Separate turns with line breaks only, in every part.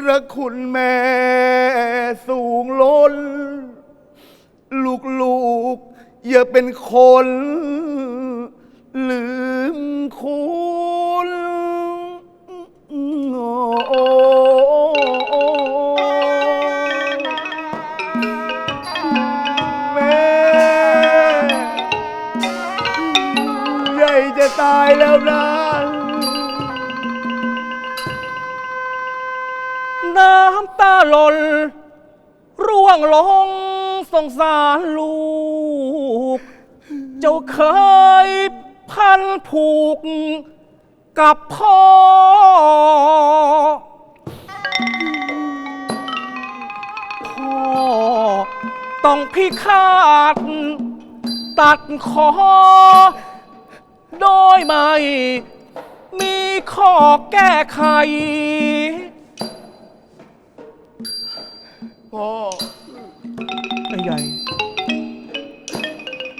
พระคุณแม่สูงล้น ลูกลูกอย่าเป็นคน ลืมคุณโอ้แม่ใหญ่จะตายแล้วนะ
ตาหล่นร่วงลงสงสารลูก เจ้าเคยพันผูกกับพ่อ พ่อต้องพิฆาตตัดคอ โดยไม่มีข้อแก้ไข
พ่อ
ไอ้ใหญ่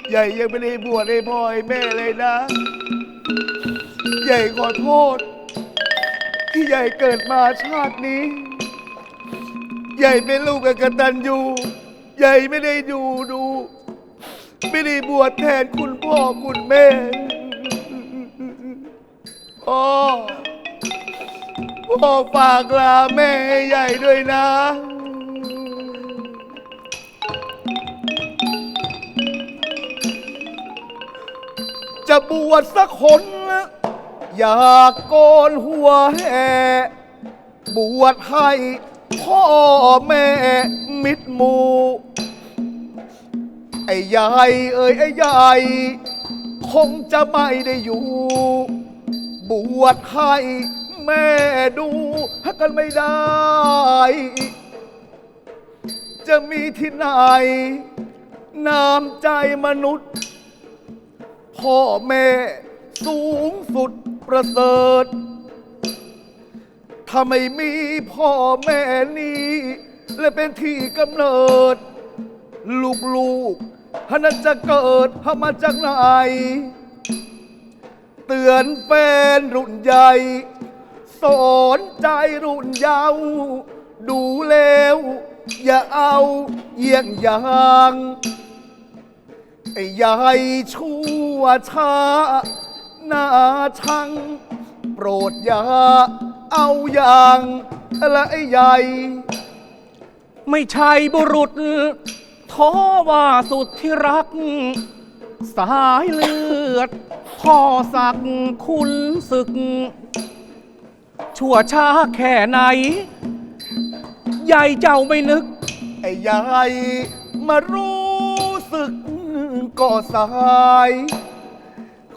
ใหญ่ยังไม่ได้บวชให้พ่อให้แม่เลยนะ ใหญ่ขอโทษ ที่ใหญ่เกิดมาชาตินี้ ใหญ่เป็นลูกกับกตัญญูใหญ่ไม่ได้ดูดู ไม่ได้บวชแทนคุณพ่อคุณแม่พ่อพ่อฝากลาแม่ให้ใหญ่ด้วยนะ จะบวชสักคนอยากโกนหัวแห่บวชให้พ่อแม่มิตรหมู ไอ้ยายเอ้ยไอ้ยายคงจะไม่ได้อยู่ บวชให้แม่ดูกันไม่ได้ จะมีที่ไหน น้ำใจมนุษย์ พ่อแม่สูงสุดประเสริฐ ถ้าไม่มีพ่อแม่นี้ และเป็นที่กำเนิด ลูกๆท่านั้นจะเกิดมาจากไหน เตือนแฟนรุ่นใหญ่ สอนใจรุ่นเยาว์ดูแล้ว อย่าเอาเยี่ยงอย่าง ไอ้ยายชั่วช้าหน้าชัง โปรดอย่าเอาอย่างละไอ้ใหญ่
ไม่ใช่บุรุษท้อว่าสุดที่รัก สายเลือด พ่อสักคุณศึก ชั่วช้าแค่ไหนใหญ่เจ้าไม่นึก
ไอ้ยายมารู้ ก็สาย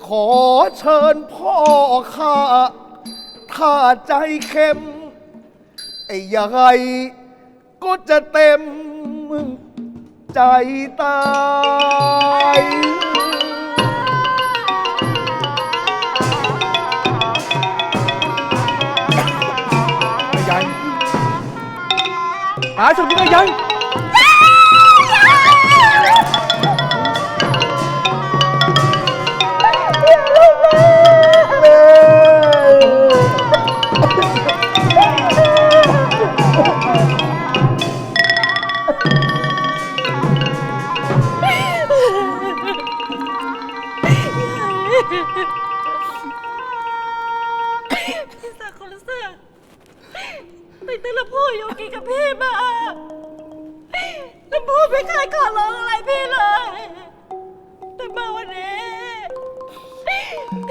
ขอเชิญพ่อข้า ถ้าใจเข้ม ไอ้ยายก็จะเต็มใจตาย
ไอ้ใหญ่หาสุดที่ไอ้ใหญ่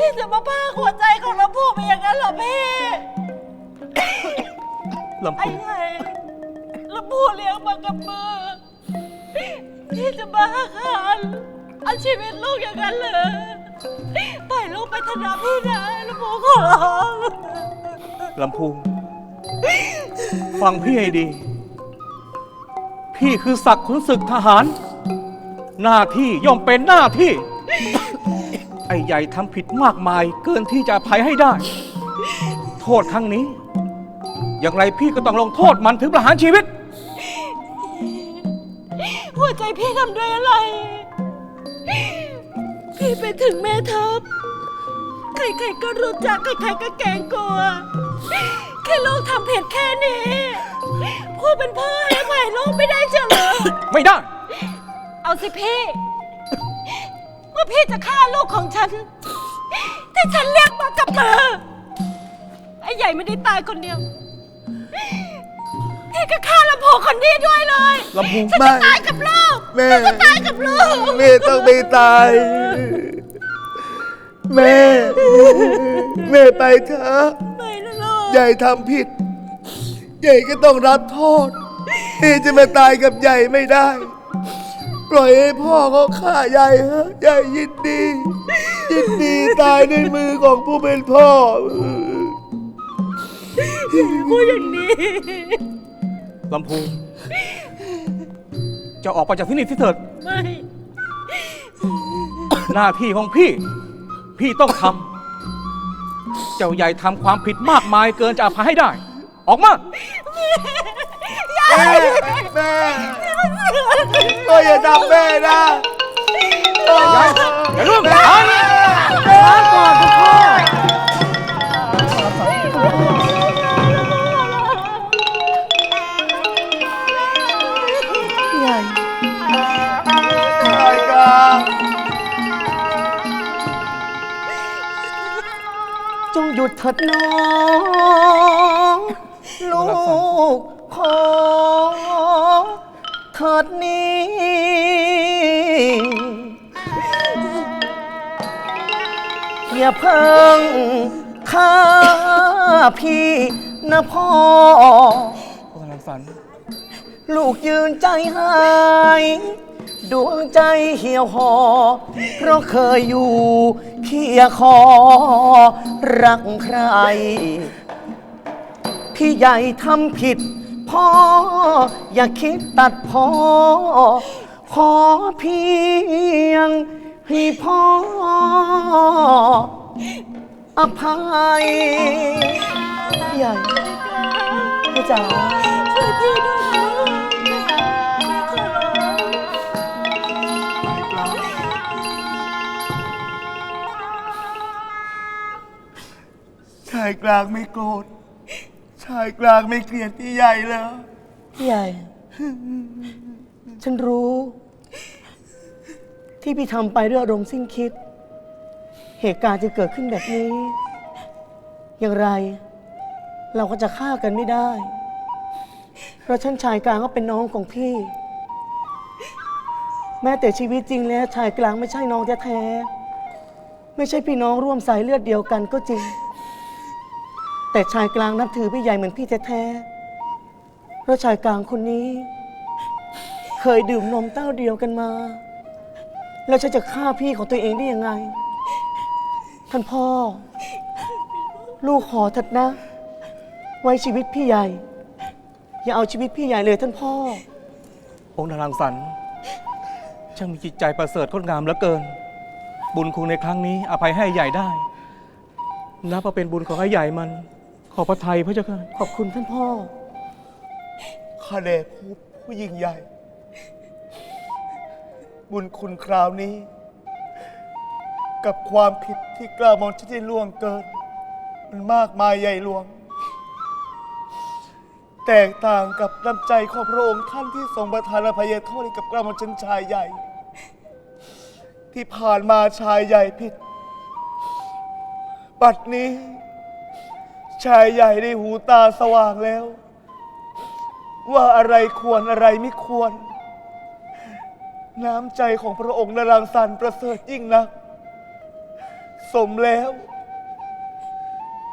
พี่จะมาพากหัวใจของเราพูดไปอย่างนั้นเหรอพี่
ลำ
ไอ้
พู
ไงเราพูดเลี้ยงมากับมือ พี่จะบ้าคันเอาชีวิตลูกอย่างนั้นเลยปล่อยลูกไปเถอะนะพี่นะแล้วพูขอร้อง
ลำพู ฟังพี่ให้ดี พี่คือศักดิ์ขุนศึกทหาร หน้าที่ย่อมเป็นหน้าที่ไอ้ใหญ่ทำผิดมากมายเกินที่จะอภัยให้ได้ โทษครั้งนี้ อย่างไรพี่ก็ต้องลงโทษมันถึงประหารชีวิต
หัวใจพี่ทำด้วยอะไร พี่ไปถึงแม่ทัพ ใครๆก็รู้จักใครๆก็แกล้งกลัว แค่ลูกทำผิดแค่นี้ผู้เป็นพ่อให้อภัยลูกไม่ได้เชียวเหรอ
ไม่ได้
เอาสิพี่ ว่าพี่จะฆ่าลูกของฉัน ที่ฉันเรียกมากับมือไอ้ใหญ่ไม่ได้ตายคนเดียว พี่ก็ฆ่าลำโพงคนนี้ด้วยเลย
ลำพู
ฉัน
ไม่
จะตายกับลูก
แม่
ฉันจะตายกับลูก
แม่ต้องไม่ตาย แม่ แม่ไปเถอะ
ไม่นะลูก
ใหญ่ทำผิด ใหญ่ก็ต้องรับโทษที่จะมาตายกับใหญ่ไม่ได้ ปล่อยให้พ่อเขาฆ่าใหญ่เถอะใหญ่ยินดี ยินดีตายในมือของผู้เป็นพ่อ
พูดอย่างนี้
ลำพูจะออกไปจากที่นี่ที่เถิด
ไม่
หน้าที่ของพี่ พี่ต้องทำ เจ้าใหญ่ทำความผิดมากมายเกินจะอภัยให้ได้ ออกมา
แม่แม่ก็อย่าทำแม่นะ
อย่าร่วม
แม่
ทาง
ช้าก่อนคุณพ่อใหญ่ใหญ่กลาง
จงหยุดเถิดน้องลูก ขอเถิดนี้ อย่าเพิ่งฆ่าพี่นะพ่อ
พลังสัน
ลูกยืนใจหายดวงใจเหี่ยวหอ เพราะเคยอยู่เคียคอ รักใคร พี่ใหญ่ทำผิด พ่อ อย่าคิดตัดพ่อ ขอเพียงให้พ่อ อภัยพี่ใหญ่พี่จ๋า
ช่วยพี่ด้วย
ชายกลางไม่โกรธายกลางไม่เกลียดพี่ใหญ่แล้ว
พี่ใหญ่ ฉันรู้ ที่พี่ทำไปด้วยอารมณ์สิ้นคิด เหตุการณ์จะเกิดขึ้นแบบนี้ อย่างไร เราก็จะฆ่ากันไม่ได้ เพราะฉันชายกลางก็เป็นน้องของพี่ แม้แต่ชีวิตจริงแล้วชายกลางไม่ใช่น้องแท้ๆไม่ใช่พี่น้องร่วมสายเลือดเดียวกันก็จริง แต่ชายกลางนับถือพี่ใหญ่เหมือนพี่แท้ๆเพราะชายกลางคนนี้ เคยดื่มนมเต้าเดียวกันมา แล้วฉันจะฆ่าพี่ของตัวเองได้ยังไง ท่านพ่อ ลูกขอเถัดนะ ไว้ชีวิตพี่ใหญ่ อย่าเอาชีวิตพี่ใหญ่เลยท่านพ่อ
องค์นรังสรรค์ช่างมีจิตใจประเสริฐงดงามเหลือเกิน บุญคุณในครั้งนี้อภัยให้ใหญ่ได้นับว่าเป็นบุญของไอ้ใหญ่มัน ขอพระไทยพระเจ้าค่ะ
ขอบคุณท่านพ่อ
ข้าแด่ผู้ผู้ยิ่งใหญ่ บุญคุณคราวนี้ กับความผิดที่กล้ามองที่ได้ล่วงเกิน มันมากมายใหญ่หลวง แตกต่างกับน้ำใจของพระองค์ท่านที่ทรงประทานอภัยโทษให้กับกล้ามองชนชายใหญ่ ที่ผ่านมาชายใหญ่ผิด บัดนี้ ชายใหญ่ได้หูตาสว่างแล้ว ว่าอะไรควรอะไรไม่ควร น้ำใจของพระองค์นรังสรรค์ประเสริฐยิ่งนัก สมแล้ว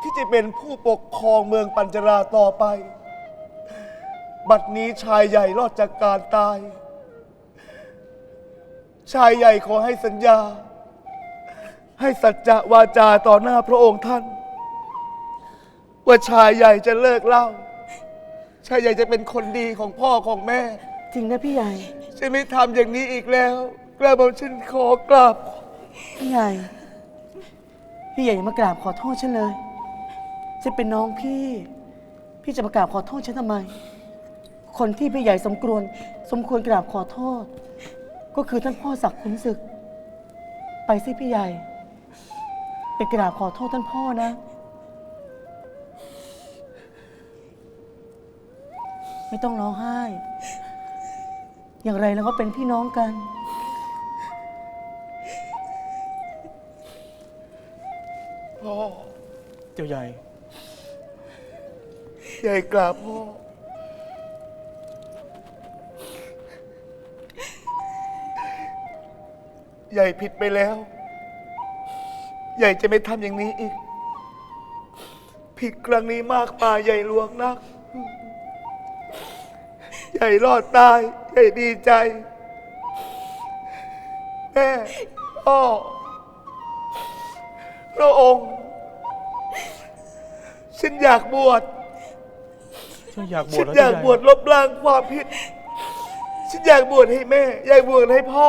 ที่จะเป็นผู้ปกครองเมืองปัญจราต่อไป บัดนี้ชายใหญ่รอดจากการตาย ชายใหญ่ขอให้สัญญา ให้สัจจะวาจาต่อหน้าพระองค์ท่าน ว่าชายใหญ่จะเลิกเหล่า ชายใหญ่จะเป็นคนดีของพ่อของแม่
จริงนะพี่ใหญ่
จะไม่ทำอย่างนี้อีกแล้วกระบอกฉันขอกราบ
พี่ใหญ่ พี่ใหญ่อย่ามากราบขอโทษฉันเลยฉันเป็นน้องพี่ พี่จะมากราบขอโทษฉันทำไม คนที่พี่ใหญ่สมควรสมควรกราบขอโทษ ก็คือท่านพ่อศักดิ์ขุนศึก ไปสิพี่ใหญ่ ไปกราบขอโทษท่านพ่อนะ ไม่ต้องร้องไห้ อย่างไรเราก็เป็นพี่น้องกัน
พ่อ
เจ้าใหญ่
ใหญ่กราบพ่อ ใหญ่ผิดไปแล้ว ใหญ่จะไม่ทำอย่างนี้อีก ผิดครั้งนี้มากไปใหญ่หลวงนัก ใหญ่รอดตายใหญ่ดีใจ แม่พ่อพระองค์ ฉันอยากบวช
เจ้าอยากบว
ฉั
ช
น
แล้ว
อ
เจ้ายา
ก
ใหญ่
บวชลบล้างความผิด ฉันอยากบวชให้แม่ อยากบวชให้พ่อ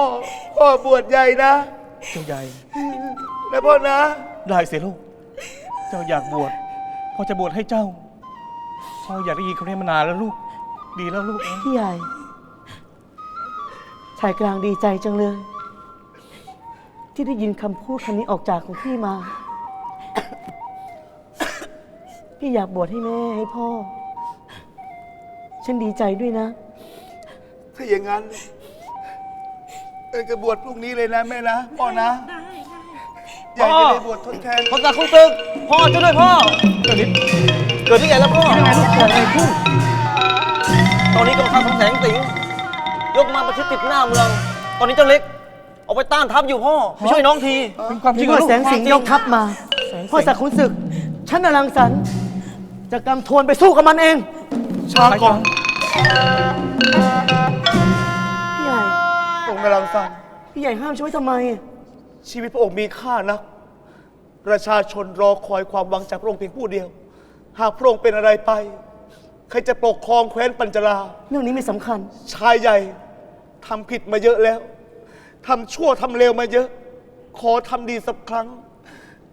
พ่อบวชใหญ่นะ
เจ้าใหญ่
นะพ่อนะ
ได้สิลูก เจ้าอยากบวชพ่อจะบวชให้เจ้าพ่ออยากได้ยินคำนี้มานานแล้วลูก ดีแล้วลูกเอ้ย
พี่ใหญ่ ชายกลางดีใจจังเลย ที่ได้ยินคำพูดคำนี้ออกจากของพี่มา พี่อยากบวชให้แม่ให้พ่อ ฉันดีใจด้วยนะ
ถ้าอย่างนั้นเอ็นก็บวชพรุ่งนี้เลยนะแม่นะพ่อนะ
ได้ได้
อยากจะได้บวชทดแทน
พ่อตาคุณตึกพ่อช่วยด้วยพ่อ เกิดเกิดที่ไหนแล้วพ่อ
ยังไงลูกเกิดอะไรขึ้น
ตอนนี้กองทัพของแสงสิงห์ยกมาประชิดติดหน้าเมือง ตอนนี้เจ้าเล็กออกไปต้านทัพอยู่พ่อไปช่วยน้องที
เป็นความจริ
ที่
งเหรอ
ว่า
ลูก
แสงสิงห์ยกทัพมา
แสงสิงห์
พ่อสักขุนศึก ฉันนรังสรรค์จะกำทวนไปสู้กับมันเอง
ชาก่อน
พี่ใหญ่
องค์นรังสรรค์
พี่ใหญ่ห้ามช่วยทำไม
ชีวิตพระองค์มีค่านัก ประชาชนรอคอยความหวังจากพระองค์เพียงผู้เดียว หากพระองค์เป็นอะไรไป ใครจะปกครองแคว้นปัญจลา
เรื่องนี้ไม่สำคัญ
ชายใหญ่ทำผิดมาเยอะแล้วทำชั่วทำเลวมาเยอะ ขอทำดีสักครั้ง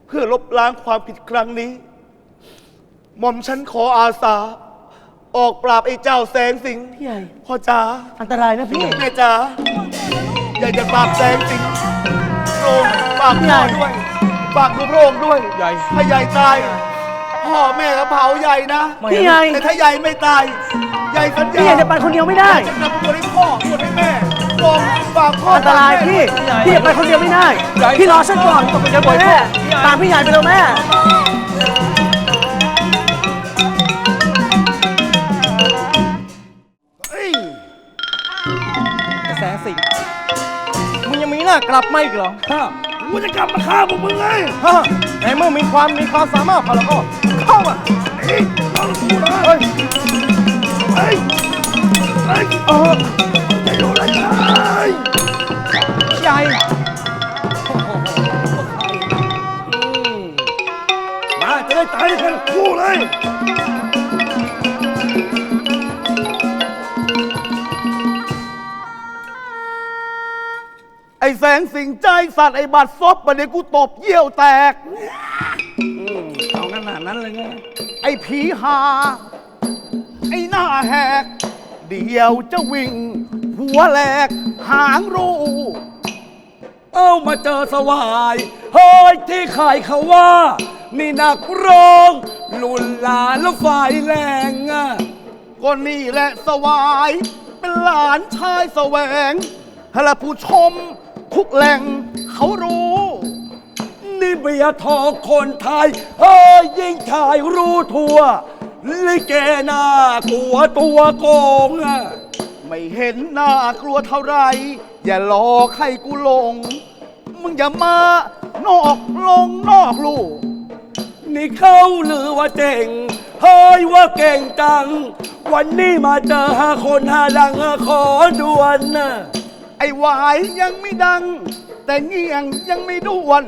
เพื่อลบล้างความผิดครั้งนี้ หม่อมฉันขออาสา ออกปราบไอ้เจ้าแสงสิงห์
พี่ใหญ่
พ่อจ๋า
อันตรายนะพี่
แม่จ๋าอยากจะปราบแสงสิงห์พระองค์ฝากพ่อด้วยฝากดูพระองค์ด้วย
ใหญ่
ถ้าใหญ่ตาย พ่อแม่ก็เผาใหญ่นะ
ไม่
พี่ใหญ่
แต่ถ้าใหญ่ไม่ตาย ใหญ่สัญญา
พี่ใหญ่จะไปคนเดียวไม่ได้
จะนำตัวให้พ่อตัวให้แม่ลงฝากพ่อ
อันตราย
ฝกแม่
พี่ พี่อย่าไปคนเดียวไม่ได้
ใหญ่
พี่รอฉันก่อนจะปล่อยแม่ตามพี่ใหญ่ไปเร็วแม่
แสงสิงห์มึงยังมีหน้ากลับมาอีกเหรอฮะ
กูจะกลับมาฆ่าพวกมึงไง
ฮะในเมื่อมีความมีความสามารถพอแล้วก็ เข้ามา
เฮ้ยเอากูนะเฮ้ยเฮ้ยเฮ้ยเออจะอยู่ไหนกัน
ใหญ่
มาจะได้ตายด้วยกันคู่เลยไอ้แสงสิงใจสัตว์ไอ้บัดซบประเดี๋ยวกูตบเยี่ยวแตก
เอาข นั้นเลยไง
ไอ้ผีหา ไอ้หน้าแหก เดี๋ยวจะวิ่ง หัวแหลก หางรู
เอามาเจอสวาย เฮ้ยที่ขายเขาว่า นี่นักร้องลุนลานแล้วฝ่ายแรงอะ
ก็นี่แหละสวาย เป็นหลานชายแสวงให้ละผู้ชมทุกแหล่งเขารู้
เบียร์ทองคนไทย เฮ้ยยิ่งชายรู้ทั่ว ลิเกน่ากลัวตัวโกงอะ
ไม่เห็นหน้ากลัวเท่าไร อย่าหลอกให้กูหลง มึงอย่ามานอกลงนอกลูก
นี่เขาลือว่าเจ๋ง เฮ้ยว่าเก่งจัง วันนี้มาเจอหาคนหาดังขอด่วนนะ
ไอ้หวายยังไม่ดัง แต่เงี่ยงยังไม่ด้วน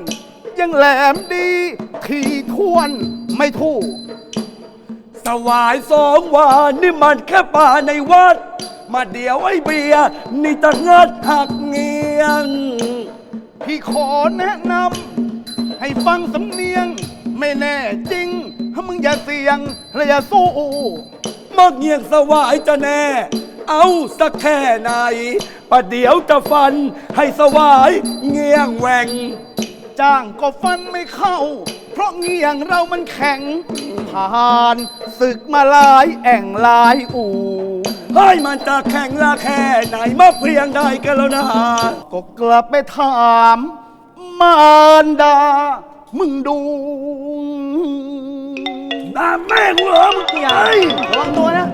ยังแหลมดีทีทวนไม่ถูก
สวายสองวานนี่มันแค่ป่าในวัด มาเดี๋ยวไอ้เบียร์นี่ตะงัดหักเงียง
พี่ขอแนะนำให้ฟังสำเนียง ไม่แน่จริง ถ้ามึงอย่าเสี่ยงและอย่าสู้
มักเงียงสวายจะแน่ เอาสักแค่ไหนประเดี๋ยวจะฟันให้สวายเงียงแหว่ง
จ้างก็ฟันไม่เข้า เพราะเงี่ยงเรามันแข็ง ผ่านศึกมาหลายแอ่งหลายอู
ให้ยมันจะแข่งละแค่ไหนมาเพียงใดกันแล้วนะ
ก็กลับไปถามมารดา มึงดู
น้าแม่กูเหรอมึง
พี่ใหญ่
เฮ้ย
ระวังตัวนะ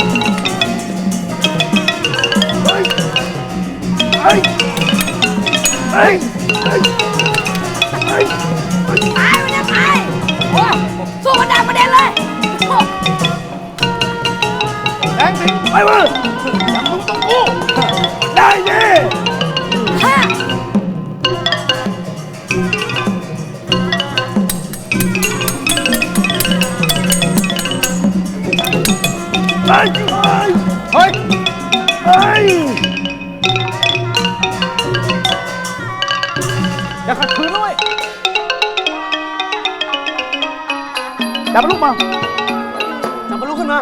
เเฮ้ยเฮ้ยเฮ้ยเฮ้ย
ตายมันจะตายโอ้สู้กันดังประเด็นเลยโอ้
แดงสิ
ไปมึง
ยังมึงต้อง จับมันลูกมา
จับมันลุกขึ้นมา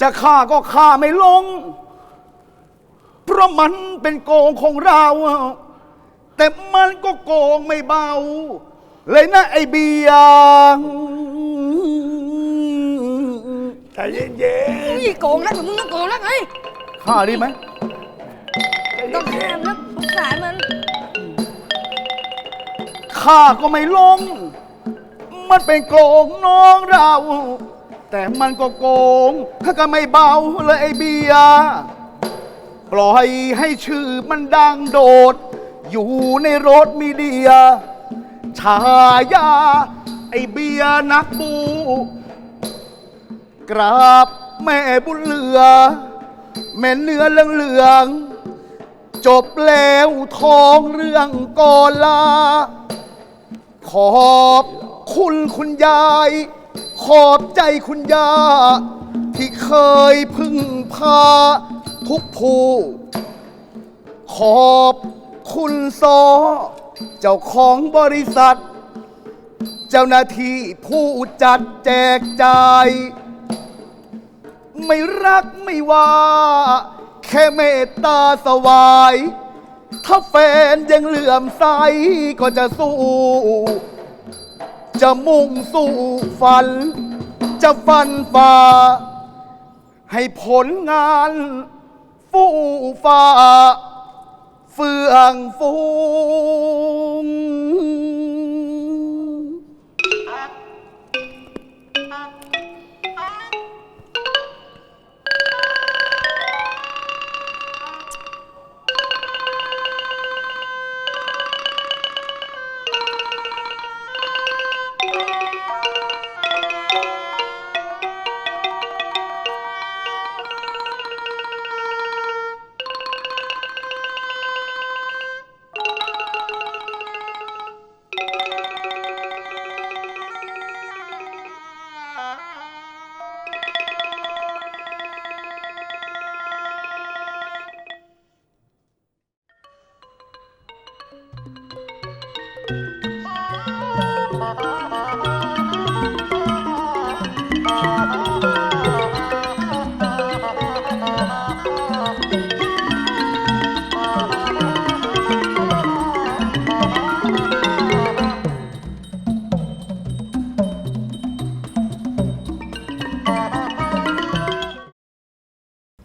จะฆ่าก็ฆ่าไม่ลง เพราะมันเป็นโกงของเรา แต่มันก็โกงไม่เบา เลยนะไอเบียร์
ใจเย็น
นี่โกงแล้วมึงต้องโกงแล้วไง
ฆ่าดีไหม
ต้องห้ามแล้วสงสารมัน่า
ก็ไม่ลง มันเป็นโกงน้องเรา แต่มันก็โกงก็ไม่เบาเลยไอเบียร์ปล่อยให้ชื่อมันดังโดด อยู่ในรถมีเดีย ชายา ไอเบียร์นักบู กราบแม่บุญเหลือ แม่เนื้อเหลืองเหลืองๆจบแล้วท้องเรื่องกอลา ขอบคุณคุณยาย ขอบใจคุณยาที่เคยพึ่งพาทุกผู้ ขอบคุณซอ เจ้าของบริษัท เจ้าหน้าที่ผู้จัดแจกจ่าย ไม่รักไม่ว่า แค่เมตตาสวาย ถ้าแฟนยังเหลื่อมใสก็จะสู้ จะมุ่งสู่ฝัน จะฟันฝ่า ให้ผลงานฟู่ฟ้า เฟื่องฟู